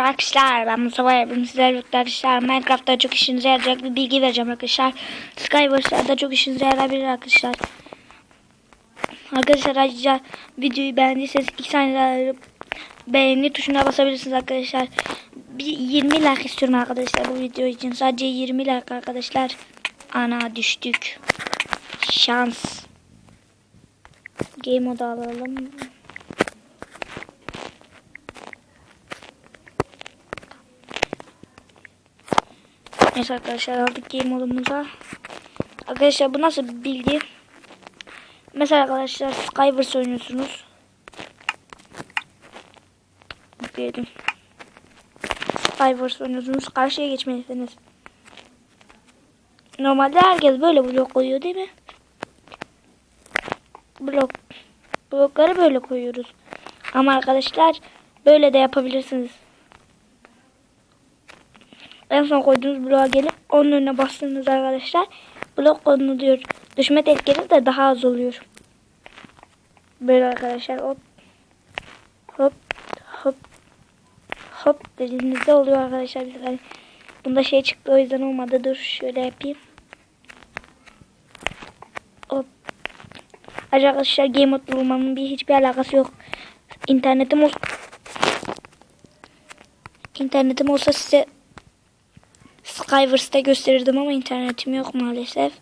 Merhaba arkadaşlar ben Mustafa sizlerle birlikte arkadaşlar Minecraft'ta çok işinize yarayacak bir bilgi vereceğim arkadaşlar. Skywars'ta çok işinize yarayabilir arkadaşlar. Arkadaşlar ayrıca videoyu beğendiyseniz 2 saniye beğeni tuşuna basabilirsiniz arkadaşlar. Bir 20 like istiyorum arkadaşlar bu video için. Sadece 20 like arkadaşlar. Ana düştük. Şans. Game modu alalım Neyse arkadaşlar aldık game modumuza. Arkadaşlar bu nasıl bir bilgi? Mesela arkadaşlar Skywars oynuyorsunuz. Diyelim. Skywars oynuyorsunuz. Karşıya geçmelisiniz. Normalde herkes böyle blok koyuyor değil mi? Blok. Blokları böyle koyuyoruz. Ama arkadaşlar böyle de yapabilirsiniz. En son koyduğunuz bloğa gelip onun önüne bastığınız arkadaşlar blok konuluyor. Düşme tehlikeniz de daha az oluyor. Böyle arkadaşlar hop hop hop hop dediğinizde oluyor arkadaşlar. Saniye. Bunda şey çıktı o yüzden olmadı. Dur şöyle yapayım. Hop. Arkadaşlar game mode bulmanın bir hiçbir alakası yok. İnternetim olsa İnternetim olsa size Skyvers'ta gösterirdim ama internetim yok maalesef.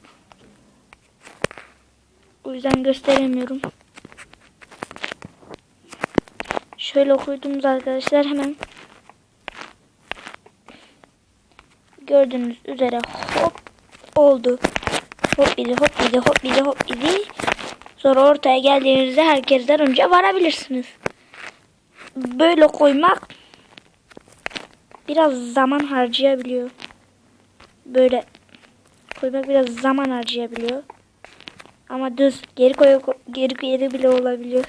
O yüzden gösteremiyorum. Şöyle okuyduğumuz arkadaşlar hemen gördüğünüz üzere hop oldu. Hop idi hop idi hop idi hop idi. Sonra ortaya geldiğinizde herkesten önce varabilirsiniz. Böyle koymak biraz zaman harcayabiliyor böyle koymak biraz zaman harcayabiliyor. Ama düz geri koy geri geri bile olabiliyor.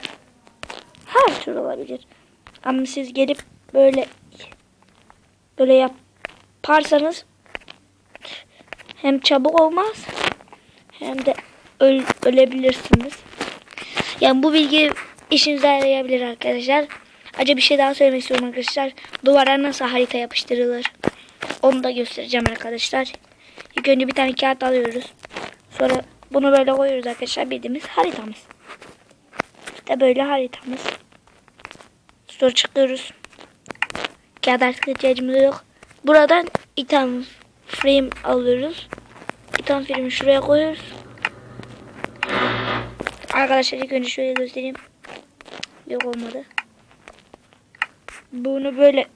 Her türlü olabilir. Ama siz gelip böyle böyle yaparsanız hem çabuk olmaz hem de öl, ölebilirsiniz. Yani bu bilgi işinize yarayabilir arkadaşlar. Acaba bir şey daha söylemek istiyorum arkadaşlar. Duvara nasıl harita yapıştırılır? Onu da göstereceğim arkadaşlar. İlk önce bir tane kağıt alıyoruz. Sonra bunu böyle koyuyoruz arkadaşlar. Bildiğimiz haritamız. İşte böyle haritamız. Sonra çıkıyoruz. Kağıt artık ihtiyacımız yok. Buradan item frame alıyoruz. İtem frame'i şuraya koyuyoruz. Arkadaşlar ilk önce şöyle göstereyim. Yok olmadı. Bunu böyle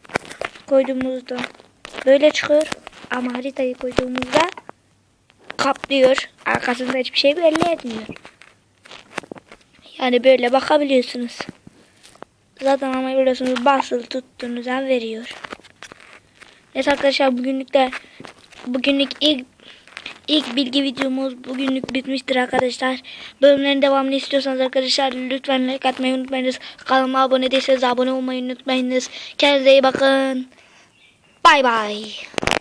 koyduğumuzda böyle çıkıyor. Ama haritayı koyduğumuzda kaplıyor. Arkasında hiçbir şey belli etmiyor. Yani böyle bakabiliyorsunuz. Zaten ama biliyorsunuz basılı tuttuğunuz an veriyor. Evet arkadaşlar bugünlük de bugünlük ilk ilk bilgi videomuz bugünlük bitmiştir arkadaşlar. Bölümlerin devamını istiyorsanız arkadaşlar lütfen like atmayı unutmayınız. Kanalıma abone değilseniz abone olmayı unutmayınız. Kendinize iyi bakın. Bye bye.